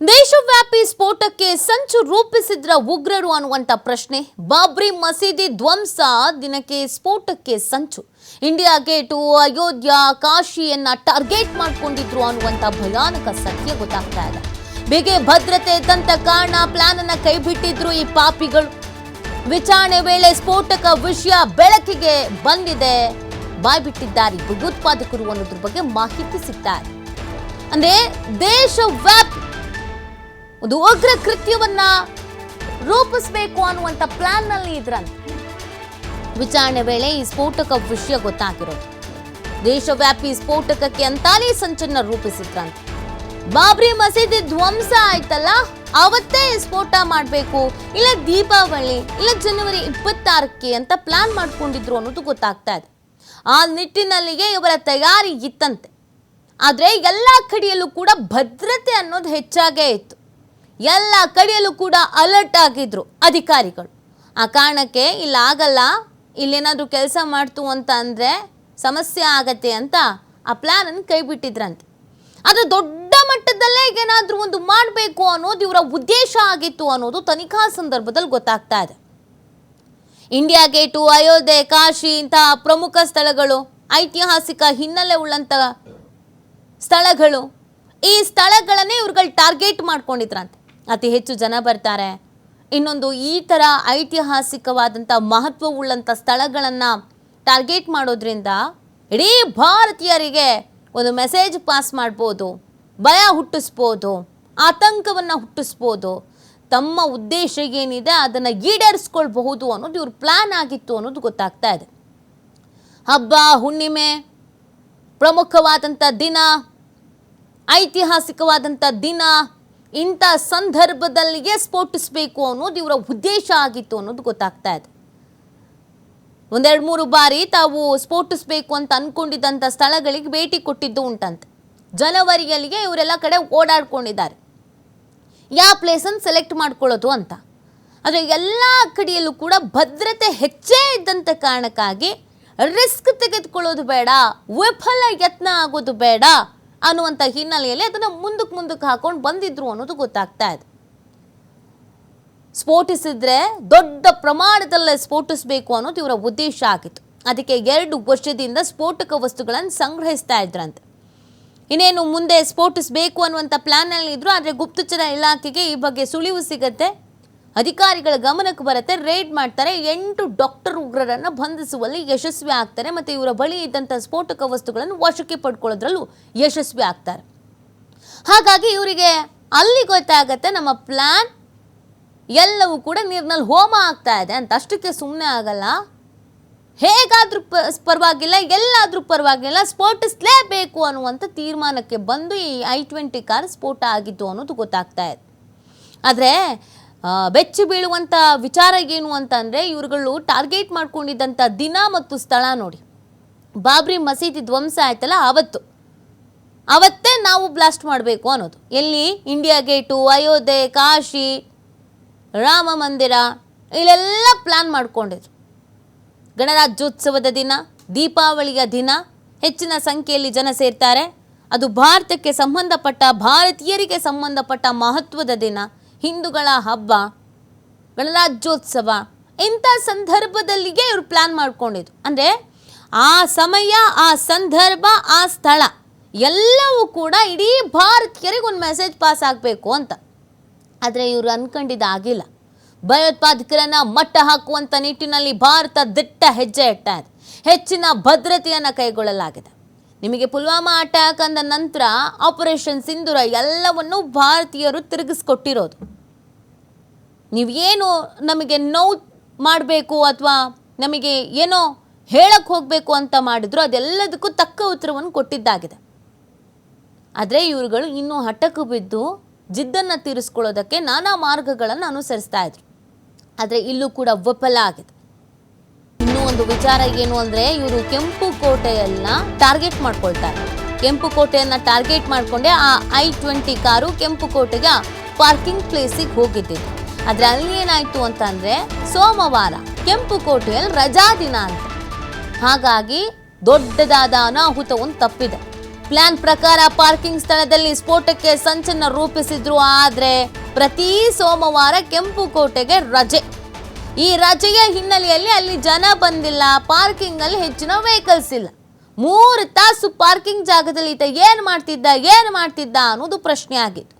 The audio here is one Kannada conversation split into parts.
ದೇಶವ್ಯಾಪಿ ಸ್ಫೋಟಕ್ಕೆ ಸಂಚು ರೂಪಿಸಿದ್ರ ಉಗ್ರರು ಅನ್ನುವಂಥ ಪ್ರಶ್ನೆ. ಬಾಬ್ರಿ ಮಸೀದಿ ಧ್ವಂಸ ದಿನಕ್ಕೆ ಸ್ಫೋಟಕ್ಕೆ ಸಂಚು. ಇಂಡಿಯಾ ಗೇಟು ಅಯೋಧ್ಯ ಕಾಶಿಯನ್ನ ಟಾರ್ಗೆಟ್ ಮಾಡ್ಕೊಂಡಿದ್ರು ಅನ್ನುವಂಥ ಭಯಾನಕ ಸತ್ಯ ಗೊತ್ತಾಗ್ತಾ ಇದೆ. ಬೇಗೆ ಭದ್ರತೆ ತಂತ ಕಾರಣ ಪ್ಲಾನ್ ಅನ್ನ ಕೈಬಿಟ್ಟಿದ್ರು ಈ ಪಾಪಿಗಳು. ವಿಚಾರಣೆ ವೇಳೆ ಸ್ಫೋಟಕ ವಿಷಯ ಬೆಳಕಿಗೆ ಬಂದಿದೆ. ಬಾಯ್ಬಿಟ್ಟಿದ್ದಾರೆ ಭಯೋತ್ಪಾದಕರು ಅನ್ನೋದ್ರ ಬಗ್ಗೆ ಮಾಹಿತಿ ಸಿಗ್ತಾರೆ ಅಂದ್ರೆ ದೇಶವ್ಯಾಪಿ ಒಂದು ಉಗ್ರ ಕೃತ್ಯವನ್ನ ರೂಪಿಸಬೇಕು ಅನ್ನುವಂಥ ಪ್ಲಾನ್ನಲ್ಲಿ ಇದ್ರಂತೆ. ವಿಚಾರಣೆ ವೇಳೆ ಈ ಸ್ಫೋಟಕ ವಿಷಯ ಗೊತ್ತಾಗಿರೋದು. ದೇಶವ್ಯಾಪಿ ಸ್ಫೋಟಕಕ್ಕೆ ಅಂತಾನೇ ಸಂಚನ್ನ ರೂಪಿಸಿದ್ರಂತೆ. ಬಾಬ್ರಿ ಮಸೀದಿ ಧ್ವಂಸ ಆಯ್ತಲ್ಲ, ಅವತ್ತೇ ಸ್ಫೋಟ ಮಾಡಬೇಕು, ಇಲ್ಲ ದೀಪಾವಳಿ, ಇಲ್ಲ ಜನವರಿ ಇಪ್ಪತ್ತಾರಕ್ಕೆ ಅಂತ ಪ್ಲಾನ್ ಮಾಡ್ಕೊಂಡಿದ್ರು ಅನ್ನೋದು ಗೊತ್ತಾಗ್ತಾ ಇದೆ. ಆ ನಿಟ್ಟಿನಲ್ಲಿಗೆ ಇವರ ತಯಾರಿ ಇತ್ತಂತೆ. ಆದರೆ ಎಲ್ಲ ಕಡೆಯಲ್ಲೂ ಕೂಡ ಭದ್ರತೆ ಅನ್ನೋದು ಹೆಚ್ಚಾಗೇ ಇತ್ತು. ಎಲ್ಲ ಕಡೆಯಲ್ಲೂ ಕೂಡ ಅಲರ್ಟ್ ಆಗಿದ್ರು ಅಧಿಕಾರಿಗಳು. ಆ ಕಾರಣಕ್ಕೆ ಇಲ್ಲಾಗಲ್ಲ ಇಲ್ಲೇನಾದರೂ ಕೆಲಸ ಮಾಡ್ತು ಅಂತ ಅಂದರೆ ಸಮಸ್ಯೆ ಆಗತ್ತೆ ಅಂತ ಆ ಪ್ಲ್ಯಾನನ್ನು ಕೈ ಬಿಟ್ಟಿದ್ರಂತೆ ಅದು ದೊಡ್ಡ ಮಟ್ಟದಲ್ಲೇ ಏನಾದರೂ ಒಂದು ಮಾಡಬೇಕು ಅನ್ನೋದು ಇವರ ಉದ್ದೇಶ ಆಗಿತ್ತು ಅನ್ನೋದು ತನಿಖಾ ಸಂದರ್ಭದಲ್ಲಿ ಗೊತ್ತಾಗ್ತಾ ಇದೆ. ಇಂಡಿಯಾ ಗೇಟು ಅಯೋಧ್ಯೆ ಕಾಶಿ ಇಂತಹ ಪ್ರಮುಖ ಸ್ಥಳಗಳು, ಐತಿಹಾಸಿಕ ಹಿನ್ನೆಲೆ ಉಳ್ಳಂಥ ಸ್ಥಳಗಳು, ಈ ಸ್ಥಳಗಳನ್ನೇ ಇವ್ರುಗಳು ಟಾರ್ಗೆಟ್ ಮಾಡ್ಕೊಂಡಿದ್ರಂತೆ. ಅತಿ ಹೆಚ್ಚು ಜನ ಬರ್ತಾರೆ. ಇನ್ನೊಂದು ಈ ಥರ ಐತಿಹಾಸಿಕವಾದಂಥ ಮಹತ್ವವುಳ್ಳಂಥ ಸ್ಥಳಗಳನ್ನು ಟಾರ್ಗೆಟ್ ಮಾಡೋದ್ರಿಂದ ಇಡೀ ಭಾರತೀಯರಿಗೆ ಒಂದು ಮೆಸೇಜ್ ಪಾಸ್ ಮಾಡ್ಬೋದು, ಭಯ ಹುಟ್ಟಿಸ್ಬೋದು, ಆತಂಕವನ್ನು ಹುಟ್ಟಿಸ್ಬೋದು. ತಮ್ಮ ಉದ್ದೇಶ ಏನಿದೆ ಅದನ್ನು ಈಡೇರಿಸ್ಕೊಳ್ಬಹುದು ಅನ್ನೋದು ಇವ್ರ ಪ್ಲ್ಯಾನ್ ಆಗಿತ್ತು ಅನ್ನೋದು ಗೊತ್ತಾಗ್ತಾ ಇದೆ. ಹಬ್ಬ, ಹುಣ್ಣಿಮೆ ಪ್ರಮುಖವಾದಂಥ ದಿನ ಐತಿಹಾಸಿಕವಾದಂಥ ದಿನ ಇಂಥ ಸಂದರ್ಭದಲ್ಲಿಯೇ ಸ್ಫೋಟಿಸಬೇಕು ಅನ್ನೋದು ಇವರ ಉದ್ದೇಶ ಆಗಿತ್ತು ಅನ್ನೋದು ಗೊತ್ತಾಗ್ತಾ ಇದೆ. ಒಂದೆರಡು ಮೂರು ಬಾರಿ ತಾವು ಸ್ಫೋಟಿಸಬೇಕು ಅಂತ ಅಂದ್ಕೊಂಡಿದ್ದಂಥ ಸ್ಥಳಗಳಿಗೆ ಭೇಟಿ ಕೊಟ್ಟಿದ್ದು ಉಂಟಂತೆ. ಜನವರಿಯಲ್ಲಿಗೆ ಇವರೆಲ್ಲ ಕಡೆ ಓಡಾಡ್ಕೊಂಡಿದ್ದಾರೆ. ಯಾವ ಪ್ಲೇಸನ್ನು ಸೆಲೆಕ್ಟ್ ಮಾಡ್ಕೊಳ್ಳೋದು ಅಂತ. ಆದರೆ ಎಲ್ಲ ಕಡೆಯಲ್ಲೂ ಕೂಡ ಭದ್ರತೆ ಹೆಚ್ಚೇ ಇದ್ದಂಥ ಕಾರಣಕ್ಕಾಗಿ ರಿಸ್ಕ್ ತೆಗೆದುಕೊಳ್ಳೋದು ಬೇಡ, ವಿಫಲ ಯತ್ನ ಆಗೋದು ಬೇಡ ಅನ್ನುವಂಥ ಹಿನ್ನೆಲೆಯಲ್ಲಿ ಅದನ್ನು ಮುಂದಕ್ಕೆ ಮುಂದಕ್ಕೆ ಹಾಕೊಂಡು ಬಂದಿದ್ರು ಅನ್ನೋದು ಗೊತ್ತಾಗ್ತಾ ಇದೆ. ಸ್ಫೋಟಿಸಿದ್ರೆ ದೊಡ್ಡ ಪ್ರಮಾಣದಲ್ಲೇ ಸ್ಫೋಟಿಸಬೇಕು ಅನ್ನೋದು ಇವರ ಉದ್ದೇಶ ಆಗಿತ್ತು. ಅದಕ್ಕೆ ಎರಡು ವರ್ಷದಿಂದ ಸ್ಫೋಟಕ ವಸ್ತುಗಳನ್ನು ಸಂಗ್ರಹಿಸ್ತಾ ಇದ್ರಂತೆ. ಇನ್ನೇನು ಮುಂದೆ ಸ್ಫೋಟಿಸಬೇಕು ಅನ್ನುವಂಥ ಪ್ಲ್ಯಾನಲ್ಲಿ ಇದ್ರು ಆದರೆ ಗುಪ್ತಚರ ಇಲಾಖೆಗೆ ಈ ಬಗ್ಗೆ ಸುಳಿವು ಸಿಗತ್ತೆ. ಅಧಿಕಾರಿಗಳ ಗಮನಕ್ಕೆ ಬರುತ್ತೆ. ರೇಡ್ ಮಾಡ್ತಾರೆ. ಎಂಟು ಡಾಕ್ಟರ್ ಉಗ್ರರನ್ನು ಬಂಧಿಸುವಲ್ಲಿ ಯಶಸ್ವಿ ಆಗ್ತಾರೆ. ಮತ್ತು ಇವರ ಬಳಿ ಇದ್ದಂಥ ಸ್ಫೋಟಕ ವಸ್ತುಗಳನ್ನು ವಶಕ್ಕೆ ಪಡ್ಕೊಳ್ಳೋದ್ರಲ್ಲೂ ಯಶಸ್ವಿ ಆಗ್ತಾರೆ. ಹಾಗಾಗಿ ಇವರಿಗೆ ಅಲ್ಲಿ ಗೊತ್ತಾಗತ್ತೆ, ನಮ್ಮ ಪ್ಲ್ಯಾನ್ ಎಲ್ಲವೂ ಕೂಡ ನೀರಿನಲ್ಲಿ ಹೋಮ ಆಗ್ತಾ ಇದೆ ಅಂತ. ಅಷ್ಟಕ್ಕೆ ಸುಮ್ಮನೆ ಆಗಲ್ಲ. ಹೇಗಾದರೂ ಪ, ಪರವಾಗಿಲ್ಲ, ಎಲ್ಲಾದರೂ ಪರವಾಗಿಲ್ಲ, ಸ್ಫೋಟಿಸಲೇಬೇಕು ಅನ್ನುವಂಥ ತೀರ್ಮಾನಕ್ಕೆ ಬಂದು ಈ ಐ ಟ್ವೆಂಟಿ ಕಾರ್ ಸ್ಫೋಟ ಆಗಿತ್ತು ಅನ್ನೋದು ಗೊತ್ತಾಗ್ತಾ ಇದೆ. ಆದರೆ ಬೆಚ್ಚಿ ಬೀಳುವಂಥ ವಿಚಾರ ಏನು ಅಂತಂದರೆ ಇವ್ರುಗಳು ಟಾರ್ಗೆಟ್ ಮಾಡ್ಕೊಂಡಿದ್ದಂಥ ದಿನ ಮತ್ತು ಸ್ಥಳ ನೋಡಿ. ಬಾಬ್ರಿ ಮಸೀದಿ ಧ್ವಂಸ ಆಯ್ತಲ್ಲ ಆವತ್ತು ಅವತ್ತೇ ನಾವು ಬ್ಲಾಸ್ಟ್ ಮಾಡಬೇಕು ಅನ್ನೋದು. ಎಲ್ಲಿ? ಇಂಡಿಯಾ ಗೇಟು, ಅಯೋಧ್ಯೆ, ಕಾಶಿ, ರಾಮ ಮಂದಿರ, ಇಲ್ಲೆಲ್ಲ ಪ್ಲ್ಯಾನ್ ಮಾಡಿಕೊಂಡಿದ್ರು. ಗಣರಾಜ್ಯೋತ್ಸವದ ದಿನ, ದೀಪಾವಳಿಯ ದಿನ, ಹೆಚ್ಚಿನ ಸಂಖ್ಯೆಯಲ್ಲಿ ಜನ ಸೇರ್ತಾರೆ. ಅದು ಭಾರತಕ್ಕೆ ಸಂಬಂಧಪಟ್ಟ, ಭಾರತೀಯರಿಗೆ ಸಂಬಂಧಪಟ್ಟ ಮಹತ್ವದ ದಿನ. ಹಿಂದೂಗಳ ಹಬ್ಬ, ಗಣರಾಜ್ಯೋತ್ಸವ, ಇಂಥ ಸಂದರ್ಭದಲ್ಲಿಗೆ ಇವರು ಪ್ಲ್ಯಾನ್ ಮಾಡ್ಕೊಂಡಿದ್ರು. ಅಂದರೆ ಆ ಸಮಯ, ಆ ಸಂದರ್ಭ, ಆ ಸ್ಥಳ ಎಲ್ಲವೂ ಕೂಡ ಇಡೀ ಭಾರತೀಯರಿಗೆ ಒಂದು ಮೆಸೇಜ್ ಪಾಸ್ ಆಗಬೇಕು ಅಂತ. ಆದರೆ ಇವರು ಅಂದ್ಕೊಂಡಿದ್ದಾಗಿಲ್ಲ ಭಯೋತ್ಪಾದಕರನ್ನು ಮಟ್ಟ ಹಾಕುವಂಥ ನಿಟ್ಟಿನಲ್ಲಿ ಭಾರತ ದಿಟ್ಟ ಹೆಜ್ಜೆ ಇಟ್ಟ ಹೆಚ್ಚಿನ ಭದ್ರತೆಯನ್ನು ಕೈಗೊಳ್ಳಲಾಗಿದೆ. ನಿಮಗೆ ಪುಲ್ವಾಮಾ ಅಟ್ಯಾಕ್ ಅಂದ ನಂತರ ಆಪರೇಷನ್ ಸಿಂಧೂರ ಎಲ್ಲವನ್ನು ಭಾರತೀಯರು ತಿರುಗಿಸ್ಕೊಟ್ಟಿರೋದು. ನೀವೇನು ನಮಗೆ ನೋವು ಮಾಡಬೇಕು ಅಥವಾ ನಮಗೆ ಏನೋ ಹೇಳಕ್ಕೆ ಹೋಗಬೇಕು ಅಂತ ಮಾಡಿದ್ರು ಅದೆಲ್ಲದಕ್ಕೂ ತಕ್ಕ ಉತ್ತರವನ್ನು ಕೊಟ್ಟಿದ್ದಾಗಿದೆ. ಆದರೆ ಇವರುಗಳು ಇನ್ನೂ ಹಠಕ್ಕೆ ಬಿದ್ದು ಜಿದ್ದನ್ನು ತೀರಿಸ್ಕೊಳ್ಳೋದಕ್ಕೆ ನಾನಾ ಮಾರ್ಗಗಳನ್ನು ಅನುಸರಿಸ್ತಾ ಇದ್ರು. ಆದರೆ ಇಲ್ಲೂ ಕೂಡ ವಿಫಲ ಆಗಿದೆ. ಇನ್ನೂ ಒಂದು ವಿಚಾರ ಏನು ಅಂದರೆ ಇವರು ಕೆಂಪು ಕೋಟೆಯನ್ನ ಟಾರ್ಗೆಟ್ ಮಾಡ್ಕೊಳ್ತಾರೆ. ಕೆಂಪು ಕೋಟೆಯನ್ನ ಟಾರ್ಗೆಟ್ ಮಾಡಿಕೊಂಡೆ ಆ ಐ ಟ್ವೆಂಟಿ ಕಾರು ಕೆಂಪು ಕೋಟೆಗೆ ಪಾರ್ಕಿಂಗ್ ಪ್ಲೇಸಿಗೆ ಹೋಗಿದ್ದಿದ್ದು ಆದರೆ ಅಲ್ಲಿ ಏನಾಯಿತು ಅಂತಂದರೆ ಸೋಮವಾರ ಕೆಂಪು ಕೋಟೆಯಲ್ಲಿ ರಜಾ ದಿನ ಅಂತ. ಹಾಗಾಗಿ ದೊಡ್ಡದಾದ ಅನಾಹುತ ಒಂದು ತಪ್ಪಿದೆ. ಪ್ಲಾನ್ ಪ್ರಕಾರ ಪಾರ್ಕಿಂಗ್ ಸ್ಥಳದಲ್ಲಿ ಸ್ಫೋಟಕ್ಕೆ ಸಂಚನ ರೂಪಿಸಿದ್ರು ಆದ್ರೆ ಪ್ರತಿ ಸೋಮವಾರ ಕೆಂಪುಕೋಟೆಗೆ ರಜೆ. ಈ ರಜೆಯ ಹಿನ್ನೆಲೆಯಲ್ಲಿ ಅಲ್ಲಿ ಜನ ಬಂದಿಲ್ಲ ಪಾರ್ಕಿಂಗ್ ಅಲ್ಲಿ ಹೆಚ್ಚಿನ ವೆಹಿಕಲ್ಸ್ ಇಲ್ಲ. ಮೂರು ತಾಸು ಪಾರ್ಕಿಂಗ್ ಜಾಗದಲ್ಲಿ ಈತ ಏನು ಮಾಡ್ತಿದ್ದ ಏನು ಮಾಡ್ತಿದ್ದ ಅನ್ನೋದು ಪ್ರಶ್ನೆ ಆಗಿತ್ತು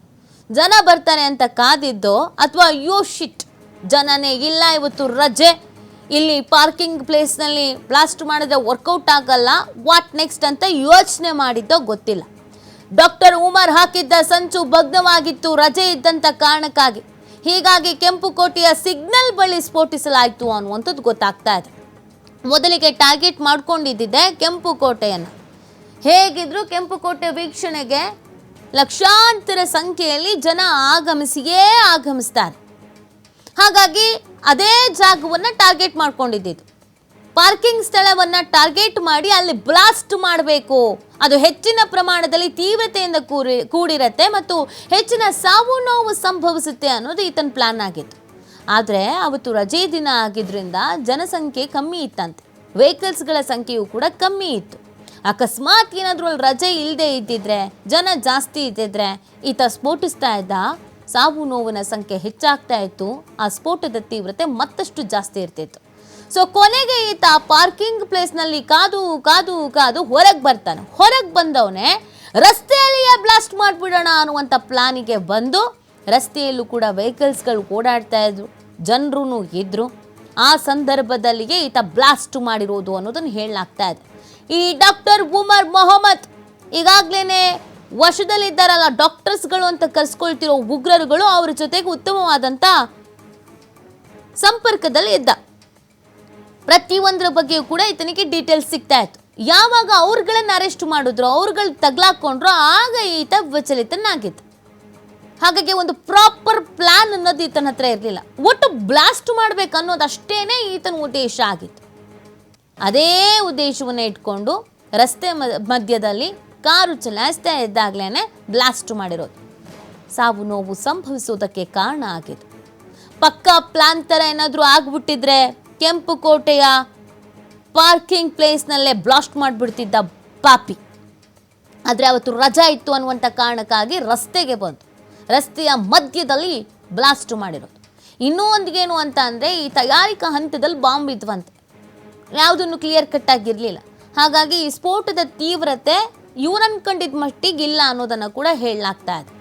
ಜನ ಬರ್ತಾರೆ ಅಂತ ಕಾದಿದ್ದೋ ಅಥವಾ, ಯೋ ಶಿಟ್ ಜನನೇ ಇಲ್ಲ, ಇವತ್ತು ರಜೆ. ಇಲ್ಲಿ ಪಾರ್ಕಿಂಗ್ ಪ್ಲೇಸ್ನಲ್ಲಿ ಬ್ಲಾಸ್ಟ್ ಮಾಡಿದ್ರೆ ವರ್ಕೌಟ್ ಆಗಲ್ಲ. ವಾಟ್ ನೆಕ್ಸ್ಟ್ ಅಂತ ಯೋಚನೆ ಮಾಡಿದ್ದೋ ಗೊತ್ತಿಲ್ಲ. ಡಾಕ್ಟರ್ ಉಮರ್ ಹಾಕಿದ್ದ ಸಂಚು ಭಗ್ನವಾಗಿತ್ತು, ರಜೆ ಇದ್ದಂಥ ಕಾರಣಕ್ಕಾಗಿ. ಹೀಗಾಗಿ ಕೆಂಪುಕೋಟೆಯ ಸಿಗ್ನಲ್ ಬಳಿ ಸ್ಫೋಟಿಸಲಾಯಿತು ಅನ್ನುವಂಥದ್ದು ಗೊತ್ತಾಗ್ತಾ ಇದೆ. ಮೊದಲಿಗೆ ಟಾರ್ಗೆಟ್ ಮಾಡ್ಕೊಂಡಿದ್ದಿದೆ ಕೆಂಪುಕೋಟೆಯನ್ನು ಹೇಗಿದ್ರು ಕೆಂಪುಕೋಟೆ ವೀಕ್ಷಣೆಗೆ ಲಕ್ಷಾಂತರ ಸಂಖ್ಯೆಯಲ್ಲಿ ಜನ ಆಗಮಿಸಿಯೇ ಆಗಮಿಸ್ತಾರೆ. ಹಾಗಾಗಿ ಅದೇ ಜಾಗವನ್ನು ಟಾರ್ಗೆಟ್ ಮಾಡ್ಕೊಂಡಿದ್ದಿದ್ದು. ಪಾರ್ಕಿಂಗ್ ಸ್ಥಳವನ್ನು ಟಾರ್ಗೆಟ್ ಮಾಡಿ ಅಲ್ಲಿ ಬ್ಲಾಸ್ಟ್ ಮಾಡಬೇಕು. ಅದು ಹೆಚ್ಚಿನ ಪ್ರಮಾಣದಲ್ಲಿ ತೀವ್ರತೆಯಿಂದ ಕೂರಿ, ಕೂಡಿರತ್ತೆ ಮತ್ತು ಹೆಚ್ಚಿನ ಸಾವು ನೋವು ಸಂಭವಿಸುತ್ತೆ ಅನ್ನೋದು ಈತನ ಪ್ಲಾನ್ ಆಗಿತ್ತು. ಆದರೆ ಅವತ್ತು ರಜೆ ದಿನ ಆಗಿದ್ದರಿಂದ ಜನಸಂಖ್ಯೆ ಕಮ್ಮಿ ಇತ್ತಂತೆ. ವೆಹಿಕಲ್ಸ್ಗಳ ಸಂಖ್ಯೆಯೂ ಕೂಡ ಕಮ್ಮಿ ಇತ್ತು. ಅಕಸ್ಮಾತ್ ಏನಾದರೂ ಅಲ್ಲಿ ರಜೆ ಇಲ್ಲದೆ ಇದ್ದಿದ್ರೆ, ಜನ ಜಾಸ್ತಿ ಇದ್ದಿದ್ರೆ ಈತ ಸ್ಫೋಟಿಸ್ತಾ ಇದ್ದ. ಸಾವು ನೋವಿನ ಸಂಖ್ಯೆ ಹೆಚ್ಚಾಗ್ತಾ ಇತ್ತು. ಆ ಸ್ಫೋಟದ ತೀವ್ರತೆ ಮತ್ತಷ್ಟು ಜಾಸ್ತಿ ಇರ್ತಿತ್ತು. ಸೊ ಕೊನೆಗೆ ಈತ ಪಾರ್ಕಿಂಗ್ ಪ್ಲೇಸ್ನಲ್ಲಿ ಕಾದು ಕಾದು ಕಾದು ಹೊರಗೆ ಬರ್ತಾನೆ. ಹೊರಗೆ ಬಂದವನೇ ರಸ್ತೆಯಲ್ಲಿಯೇ ಬ್ಲಾಸ್ಟ್ ಮಾಡಿಬಿಡೋಣ ಅನ್ನುವಂಥ ಪ್ಲಾನಿಗೆ ಬಂದು ರಸ್ತೆಯಲ್ಲೂ ಕೂಡ ವೆಹಿಕಲ್ಸ್ಗಳು ಓಡಾಡ್ತಾ ಇದ್ರು. ಜನರೂ ಇದ್ರು. ಆ ಸಂದರ್ಭದಲ್ಲಿಯೇ ಈತ ಬ್ಲಾಸ್ಟ್ ಮಾಡಿರೋದು ಅನ್ನೋದನ್ನು ಹೇಳಲಾಗ್ತಾ ಇದೆ. ಈ ಡಾಕ್ಟರ್ ಉಮರ್ ಮೊಹಮ್ಮದ್ ಈಗಾಗಲೇ ವಶದಲ್ಲಿದ್ದಾರಲ್ಲ, ಡಾಕ್ಟರ್ಸ್ಗಳು ಅಂತ ಕರ್ಸ್ಕೊಳ್ತಿರೋ ಉಗ್ರರುಗಳು ಅವರ ಜೊತೆಗೆ ಉತ್ತಮವಾದಂಥ ಸಂಪರ್ಕದಲ್ಲಿ ಇದ್ದ. ಪ್ರತಿಯೊಂದರ ಬಗ್ಗೆಯೂ ಕೂಡ ಈತನಿಗೆ ಡೀಟೇಲ್ಸ್ ಸಿಗ್ತಾ ಇತ್ತು. ಯಾವಾಗ ಅವ್ರುಗಳನ್ನ ಅರೆಸ್ಟ್ ಮಾಡಿದ್ರು, ಅವ್ರುಗಳು ತಗ್ಲಾಕೊಂಡ್ರು, ಆಗ ಈತ ವಿಚಲಿತನಾಗಿತ್ತು ಹಾಗಾಗಿ ಒಂದು ಪ್ರಾಪರ್ ಪ್ಲಾನ್ ಅನ್ನೋದು ಈತನ ಹತ್ರ ಇರಲಿಲ್ಲ. ಒಟ್ಟು ಬ್ಲಾಸ್ಟ್ ಮಾಡ್ಬೇಕು ಅನ್ನೋದಷ್ಟೇನೆ ಈತನ ಉದ್ದೇಶ ಆಗಿತ್ತು. ಅದೇ ಉದ್ದೇಶವನ್ನು ಇಟ್ಕೊಂಡು ರಸ್ತೆ ಮಧ್ಯದಲ್ಲಿ ಕಾರು ಚಲಾಯಿಸ್ತಾ ಇದ್ದಾಗಲೇ ಬ್ಲಾಸ್ಟ್ ಮಾಡಿರೋದು. ಸಾವು ನೋವು ಸಂಭವಿಸುವುದಕ್ಕೆ ಕಾರಣ ಆಗಿದೆ ಪಕ್ಕಾ ಪ್ಲಾನ್ ಥರ ಏನಾದರೂ ಆಗ್ಬಿಟ್ಟಿದ್ರೆ ಕೆಂಪು ಕೋಟೆಯ ಪಾರ್ಕಿಂಗ್ ಪ್ಲೇಸ್ನಲ್ಲೇ ಬ್ಲಾಸ್ಟ್ ಮಾಡಿಬಿಡ್ತಿದ್ದ ಪಾಪಿ. ಆದರೆ ಅವತ್ತು ರಜಾ ಇತ್ತು ಅನ್ನುವಂಥ ಕಾರಣಕ್ಕಾಗಿ ರಸ್ತೆಗೆ ಬಂತು ರಸ್ತೆಯ ಮಧ್ಯದಲ್ಲಿ ಬ್ಲಾಸ್ಟ್ ಮಾಡಿರೋದು. ಇನ್ನೂ ಒಂದಿಗೇನು ಅಂತ ಅಂದರೆ ಈ ತಯಾರಿಕಾ ಹಂತದಲ್ಲಿ ಬಾಂಬ್ ಇದ್ವಂತೆ. ಯಾವುದನ್ನು ಕ್ಲಿಯರ್ ಕಟ್ ಆಗಿರಲಿಲ್ಲ. ಹಾಗಾಗಿ ಈ ಸ್ಫೋಟದ ತೀವ್ರತೆ ಇವ್ರು ಅನ್ಕೊಂಡಿದ್ದ ಮಟ್ಟಿಗೆ ಇಲ್ಲ ಅನ್ನೋದನ್ನು ಕೂಡ ಹೇಳಲಾಗ್ತಾ ಇದೆ.